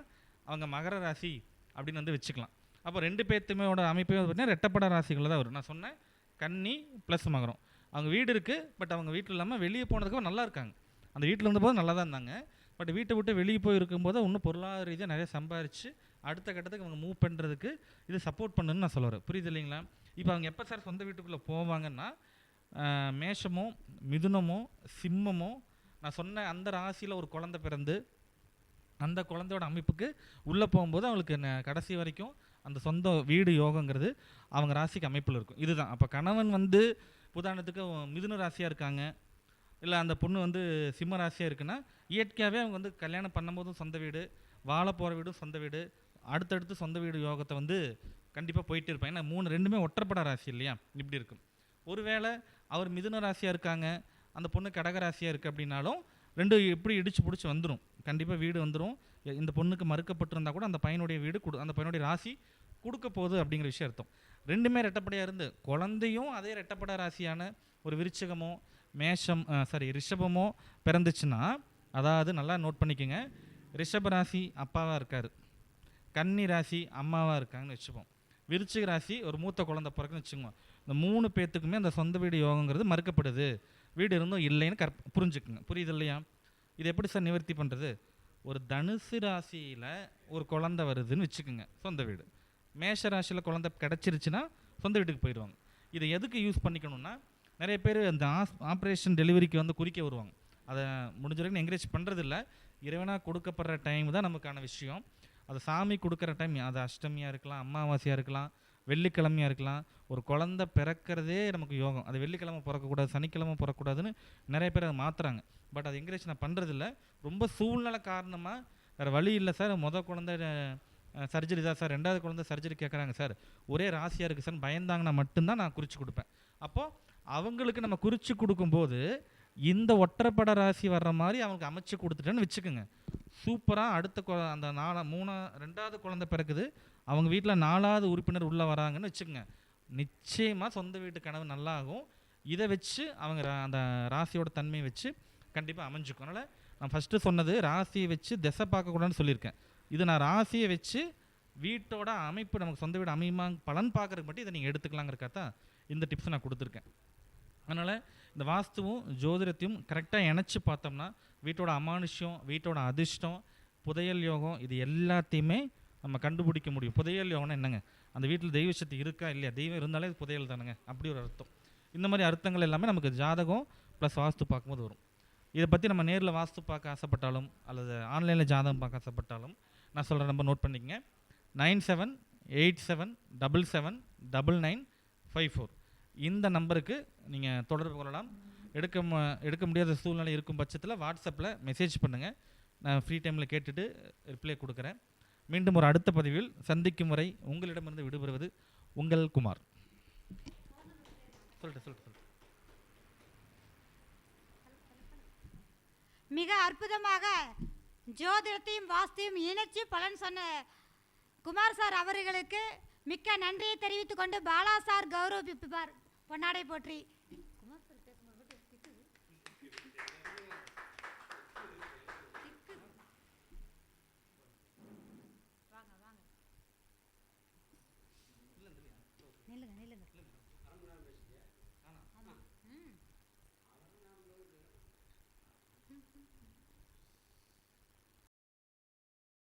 அவங்க மகர ராசி அப்படின்னு வந்து வச்சுக்கலாம். அப்போ ரெண்டு பேர்த்துமேயோட அமைப்பே வந்து பார்த்தீங்கன்னா ரெட்டப்பட ராசிகளில் தான் வரும். நான் சொன்னேன் கன்னி ப்ளஸ் மகரம். அவங்க வீடு இருக்குது பட் அவங்க வீட்டில் இல்லாமல் வெளியே போனதுக்கப்புறம் நல்லா இருக்காங்க. அந்த வீட்டில் இருந்தபோது நல்லா தான் இருந்தாங்க. பட் வீட்டை விட்டு வெளியே போய் இருக்கும்போது இன்னும் பொருளாதார ரீதியாக நிறைய சம்பாரிச்சு அடுத்த கட்டத்துக்கு அவங்க மூவ் பண்ணுறதுக்கு இது சப்போர்ட் பண்ணுன்னு நான் சொல்லுவேன் புரியுது இல்லைங்களா? இப்போ அவங்க எப்போ சார் சொந்த வீட்டுக்குள்ளே போவாங்கன்னா மேஷமோ மிதுனமோ சிம்மமோ நான் சொன்ன அந்த ராசியில் ஒரு குழந்தை பிறந்து அந்த குழந்தையோட அமைப்புக்கு உள்ளே போகும்போது அவங்களுக்கு ந- கடைசி வரைக்கும் அந்த சொந்த வீடு யோகங்கிறது அவங்க ராசிக்கு அமைப்பில் இருக்கும். இதுதான். அப்போ கணவன் வந்து உதாரணத்துக்கு மிதுன ராசியாக இருக்காங்க. இல்லை அந்த பொண்ணு வந்து சிம்ம ராசியாக இருக்குன்னா இயற்கையாகவே அவங்க வந்து கல்யாணம் பண்ணும்போதும் சொந்த வீடு வாழ போகிற வீடும் சொந்த வீடு அடுத்தடுத்து சொந்த வீடு யோகத்தை வந்து கண்டிப்பாக போயிட்டு இருப்பாங்க. ஏன்னா மூணு ரெண்டுமே ஒற்றைப்பட ராசி இல்லையா? இப்படி இருக்கும். ஒருவேளை அவர் மிதுன ராசியாக இருக்காங்க அந்த பொண்ணு கடக ராசியாக இருக்குது அப்படின்னாலும் ரெண்டு எப்படி இடிச்சு பிடிச்சி வந்துடும் கண்டிப்பாக வீடு வந்துடும் இந்த பொண்ணுக்கு மறுக்கப்பட்டிருந்தா கூட அந்த பையனுடைய வீடு கொடு அந்த பையனுடைய ராசி கொடுக்க போகுது அப்படிங்கிற விஷயம் அர்த்தம். ரெண்டுமே ரெட்டப்படையாக இருந்து குழந்தையும் அதே ரெட்டப்பட ராசியான ஒரு விருச்சகமோ மேஷம் சாரி ரிஷபமோ பிறந்துச்சுன்னா அதாவது நல்லா நோட் பண்ணிக்கோங்க. ரிஷப ராசி அப்பாவாக இருக்கார். கன்னி ராசி அம்மாவாக இருக்காங்கன்னு வச்சுப்போம். விருச்சிக ராசி ஒரு மூத்த குழந்தை பிறக்குன்னு வச்சுக்கோங்க. இந்த மூணு பேர்த்துக்குமே அந்த சொந்த வீடு யோகங்கிறது மறுக்கப்படுது. வீடு இருந்தும் இல்லைன்னு கற் புரிஞ்சுக்குங்க. புரியுது இல்லையா? இது எப்படி சார் நிவர்த்தி பண்ணுறது ஒரு தனுசு ராசியில் ஒரு குழந்த வருதுன்னு வச்சுக்கோங்க சொந்த வீடு. மேஷ ராசியில் குழந்த கிடச்சிருச்சுன்னா சொந்த வீட்டுக்கு போயிடுவாங்க. இதை எதுக்கு யூஸ் பண்ணிக்கணும்னா நிறைய பேர் அந்த ஆஸ் ஆப்ரேஷன் டெலிவரிக்கு வந்து குறிக்க வருவாங்க. அதை முடிஞ்ச வரைக்கும் என்கரேஜ் பண்ணுறதில்ல இறைவனாக கொடுக்கப்படுற டைம் தான் நமக்கான விஷயம். அது சாமி கொடுக்குற டைம் அது அஷ்டமியாக இருக்கலாம் அமாவாசையாக இருக்கலாம் வெள்ளிக்கிழமையாக இருக்கலாம். ஒரு குழந்தை பிறக்கிறதே நமக்கு யோகம். அது வெள்ளிக்கிழமை பிறக்கக்கூடாது சனிக்கிழமை பிறக்கக்கூடாதுன்னு நிறைய பேர் அதை மாற்றுறாங்க பட் அது என்கரேஜ் நான் பண்ணுறதில்ல ரொம்ப சூழ்நிலை காரணமாக வேறு வழி இல்லை சார். மொதல் குழந்தை சர்ஜரி தான் சார். ரெண்டாவது குழந்தை சர்ஜரி கேட்குறாங்க சார். ஒரே ராசியாக இருக்குது சார். பயந்தாங்கன்னா மட்டும்தான் நான் குறித்து கொடுப்பேன். அப்போது அவங்களுக்கு நம்ம குறித்து கொடுக்கும்போது இந்த ஒற்றைப்பட ராசி வர்ற மாதிரி அவங்களுக்கு அமைச்சு கொடுத்துட்டேன்னு வச்சுக்கோங்க. சூப்பராக அடுத்த கொ அந்த நாலா மூணா ரெண்டாவது குழந்தை பிறக்குது. அவங்க வீட்டில் நாலாவது உறுப்பினர் உள்ளே வராங்கன்னு வச்சுக்கோங்க. நிச்சயமாக சொந்த வீட்டு கனவு நல்லாகும். இதை வச்சு அவங்க ரா- அந்த ராசியோட தன்மையை வச்சு கண்டிப்பாக அமைஞ்சுக்கும். அதனால் நான் ஃபஸ்ட்டு சொன்னது ராசியை வச்சு திசை பார்க்கக்கூடாதுன்னு சொல்லியிருக்கேன். இது நான் ராசியை வச்சு வீட்டோட அமைப்பு நமக்கு சொந்த வீடு அமையுமா பலன் பார்க்குறதுக்கு மட்டும் இதை நீங்கள் எடுத்துக்கலாங்கிறக்காத்தான் இந்த டிப்ஸ் நான் கொடுத்துருக்கேன். அதனால் இந்த வாஸ்துவும் ஜோதிடத்தையும் கரெக்டாக இணைச்சி பார்த்தோம்னா வீட்டோட அமானுஷ்யம் வீட்டோட அதிர்ஷ்டம் புதையல் யோகம் இது எல்லாத்தையுமே நம்ம கண்டுபிடிக்க முடியும். புதையல் யோகம்னா என்னங்க? அந்த வீட்டில் தெய்வ சக்தி இருக்கா இல்லையா? தெய்வம் இருந்தாலே இது புதையல் தானுங்க? அப்படி ஒரு அர்த்தம். இந்த மாதிரி அர்த்தங்கள் எல்லாமே நமக்கு ஜாதகம் ப்ளஸ் வாஸ்து பார்க்கும்போது வரும். இதை பற்றி நம்ம நேரில் வாஸ்து பார்க்க ஆசைப்பட்டாலும் அல்லது ஆன்லைனில் ஜாதகம் பார்க்க ஆசைப்பட்டாலும் நான் சொல்கிற நம்பர் நோட் பண்ணிக்கங்க. Nine seven eight seven double seven double nine five four இந்த நம்பருக்கு நீங்கள் தொடர்பு கொள்ளலாம். எடுக்க எடுக்க முடியாத சூழ்நிலை இருக்கும் பட்சத்தில் வாட்ஸ்அப்பில் மெசேஜ் பண்ணுங்கள் நான் ஃப்ரீ டைமில் கேட்டுட்டு ரிப்ளை கொடுக்குறேன். மீண்டும் ஒரு அடுத்த பதிவில் சந்திக்கும் வரை உங்களிடமிருந்து விடுபடுவது உங்கள் குமார். சொல்லிட்டு சொல்லிட்டு மிக அற்புதமாக ஜோதிடத்தையும் வாஸ்தையும் இணைச்சு பலன் சொன்ன குமார் சார் அவர்களுக்கு மிக்க நன்றியை தெரிவித்துக் கொண்டு பாலா சார் கௌரவிப்பார் பொன்னாடை போற்றி.